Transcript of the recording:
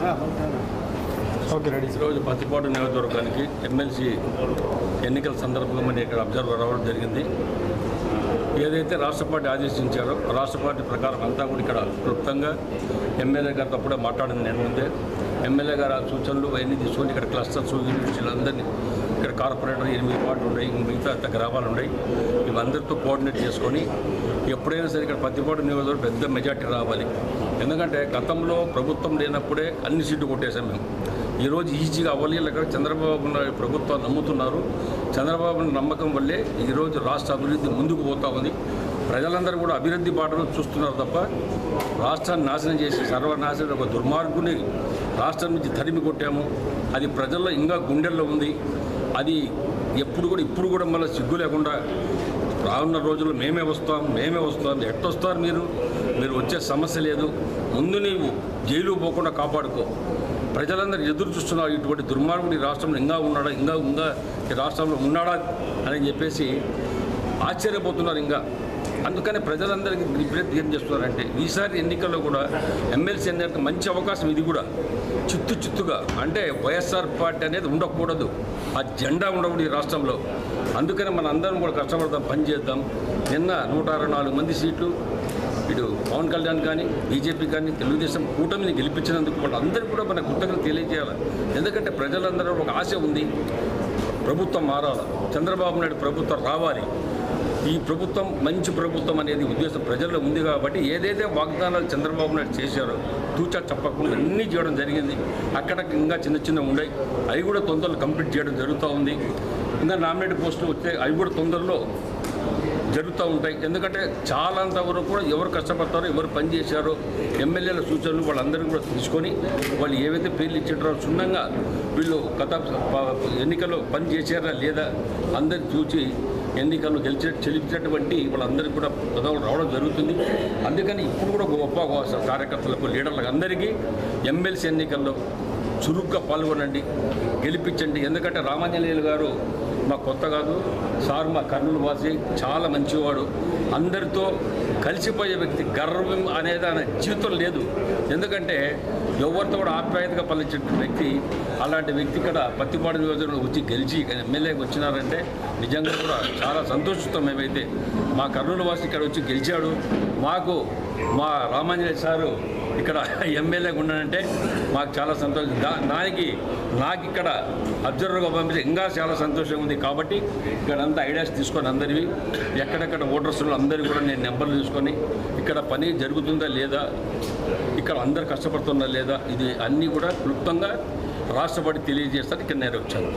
Gracias. ఈరోజు పత్తిపాటు నియోజకవర్గానికి MLC ఎన్నికల సందర్భంగా ఇక్కడ అబ్జర్వర్ రావడం జరిగింది. ఏదైతే రాష్ట్ర పార్టీ ఆదేశించారో రాష్ట్ర పార్టీ ప్రకారం అంతా కూడా ఇక్కడ క్లుప్తంగా ఎమ్మెల్యే గారితో అప్పుడే మాట్లాడింది నేను ముందే. ఎమ్మెల్యే గారు ఆ సూచనలు అవన్నీ తీసుకొని ఇక్కడ క్లస్టర్స్ యూనివర్సిటీలందరినీ ఇక్కడ కార్పొరేటర్ ఎనిమిది వార్డులు ఉన్నాయి మిగతా గ్రామాలు ఉన్నాయి. ఇవందరితో కోఆర్డినేట్ చేసుకొని ఎప్పుడైనా సరే ఇక్కడ పత్తిపాటు నియోజకవర్గం పెద్ద మెజార్టీ రావాలి. ఎందుకంటే గతంలో ప్రభుత్వం లేనప్పుడే అన్ని సీట్లు కొట్టేశాం మేము. ఈరోజు ఈజీగా అవ్వలేక చంద్రబాబు నాయుడు ప్రభుత్వాన్ని నమ్ముతున్నారు. చంద్రబాబు నమ్మకం వల్లే ఈరోజు రాష్ట్ర అభివృద్ధి ముందుకు పోతా ఉంది. ప్రజలందరూ కూడా అభివృద్ధి పాటలు చూస్తున్నారు తప్ప రాష్ట్రాన్ని నాశనం చేసి సర్వనాశనం ఒక దుర్మార్గుని రాష్ట్రం నుంచి తరిమి కొట్టాము. అది ప్రజల్లో ఇంకా గుండెల్లో ఉంది. అది ఎప్పుడు కూడా ఇప్పుడు కూడా మళ్ళీ సిగ్గు లేకుండా రానున్న రోజుల్లో మేమే వస్తాం మేమే వస్తాం ఎట్టొస్తారు మీరు? మీరు వచ్చే సమస్య లేదు. ముందు నీవు జైలు పోకుండా కాపాడుకో. ప్రజలందరూ ఎదురు చూస్తున్నారు ఇటువంటి దుర్మార్గుడు ఈ రాష్ట్రంలో ఇంకా ఉన్నాడా ఇంకా ఇంకా ఈ రాష్ట్రంలో ఉన్నాడా అని చెప్పేసి ఆశ్చర్యపోతున్నారు ఇంకా. అందుకని ప్రజలందరికీ విపరీత ఏం చేస్తున్నారంటే ఈసారి ఎన్నికల్లో కూడా ఎమ్మెల్సీ ఎన్నికలకు మంచి అవకాశం ఇది కూడా. చిత్తు చిత్తుగా అంటే వైఎస్ఆర్ పార్టీ అనేది ఉండకూడదు. ఆ జెండా ఉండకూడదు ఈ రాష్ట్రంలో. అందుకని మన అందరం కూడా కష్టపడదాం పని చేద్దాం. నిన్న నూట నాలుగు మంది సీట్లు ఇటు పవన్ కళ్యాణ్ కానీ బీజేపీ కానీ తెలుగుదేశం కూటమిని గెలిపించినందుకు వాళ్ళందరికీ కూడా మన కృతజ్ఞత తెలియజేయాలి. ఎందుకంటే ప్రజలందరూ ఒక ఆశ ఉంది ప్రభుత్వం మారాలి. చంద్రబాబు నాయుడు ప్రభుత్వం రావాలి. ఈ ప్రభుత్వం మంచి ప్రభుత్వం అనేది ఉద్దేశం ప్రజల్లో ఉంది కాబట్టి ఏదైతే వాగ్దానాలు చంద్రబాబు నాయుడు చేశారో తూచా చెప్పకుండా అన్నీ చేయడం జరిగింది. అక్కడ ఇంకా చిన్న చిన్న ఉన్నాయి. అవి కూడా తొందరలో కంప్లీట్ చేయడం జరుగుతూ ఉంది. ఇంకా నామినేట్ పోస్టులు వస్తే అవి కూడా తొందరలో జరుగుతూ ఉంటాయి. ఎందుకంటే చాలా వరకు కూడా ఎవరు కష్టపడతారో ఎవరు పనిచేశారో ఎమ్మెల్యేల సూచనలు వాళ్ళందరినీ కూడా తీసుకొని వాళ్ళు ఏవైతే పేర్లు ఇచ్చారో క్షుణ్ణంగా వీళ్ళు గత ఎన్నికల్లో పనిచేశారా లేదా అందరు చూసి ఎన్నికల్లో గెలిచే చెలిచినటువంటి వాళ్ళందరికీ కూడా పదవులు రావడం జరుగుతుంది. అందుకని ఇప్పుడు కూడా గొప్ప కార్యకర్తలకు లీడర్లకు అందరికీ ఎమ్మెల్సీ ఎన్నికల్లో చురుగ్గా పాల్గొనండి గెలిపించండి. ఎందుకంటే రామాంజనేయులు గారు మా కొత్త కాదు సార్ మా కర్నూలు వాసి చాలా మంచివాడు. అందరితో కలిసిపోయే వ్యక్తి గర్వం అనేది ఆయన జీవితం లేదు. ఎందుకంటే ఎవరితో కూడా ఆప్యాయతగా పలించిన వ్యక్తి అలాంటి వ్యక్తి ఇక్కడ పత్తిపాడు నియోజకవర్గంలో వచ్చి గెలిచి ఎమ్మెల్యేకి వచ్చినారంటే నిజంగా కూడా చాలా సంతోషిస్తాం మేమైతే. మా కర్నూలు వాసి ఇక్కడ వచ్చి గెలిచాడు. మాకు మా రామాంజనేయ సారు ఇక్కడ ఎమ్మెల్యేగా ఉన్నానంటే మాకు చాలా సంతోషం. దా- దానికి నాకు ఇక్కడ అబ్జర్వర్గా పంపిస్తే ఇంకా చాలా సంతోషంగా ఉంది. కాబట్టి ఇక్కడ అంతా ఐడియాస్ తీసుకొని అందరివి ఎక్కడెక్కడ ఓటర్స్లో అందరివి కూడా నేను నెంబర్లు తీసుకొని ఇక్కడ పని జరుగుతుందా లేదా ఇక్కడ అందరు కష్టపడుతుందా లేదా ఇది అన్నీ కూడా క్లుప్తంగా రాష్ట్రపతి తెలియజేస్తాను ఇక్కడ నేను వచ్చాను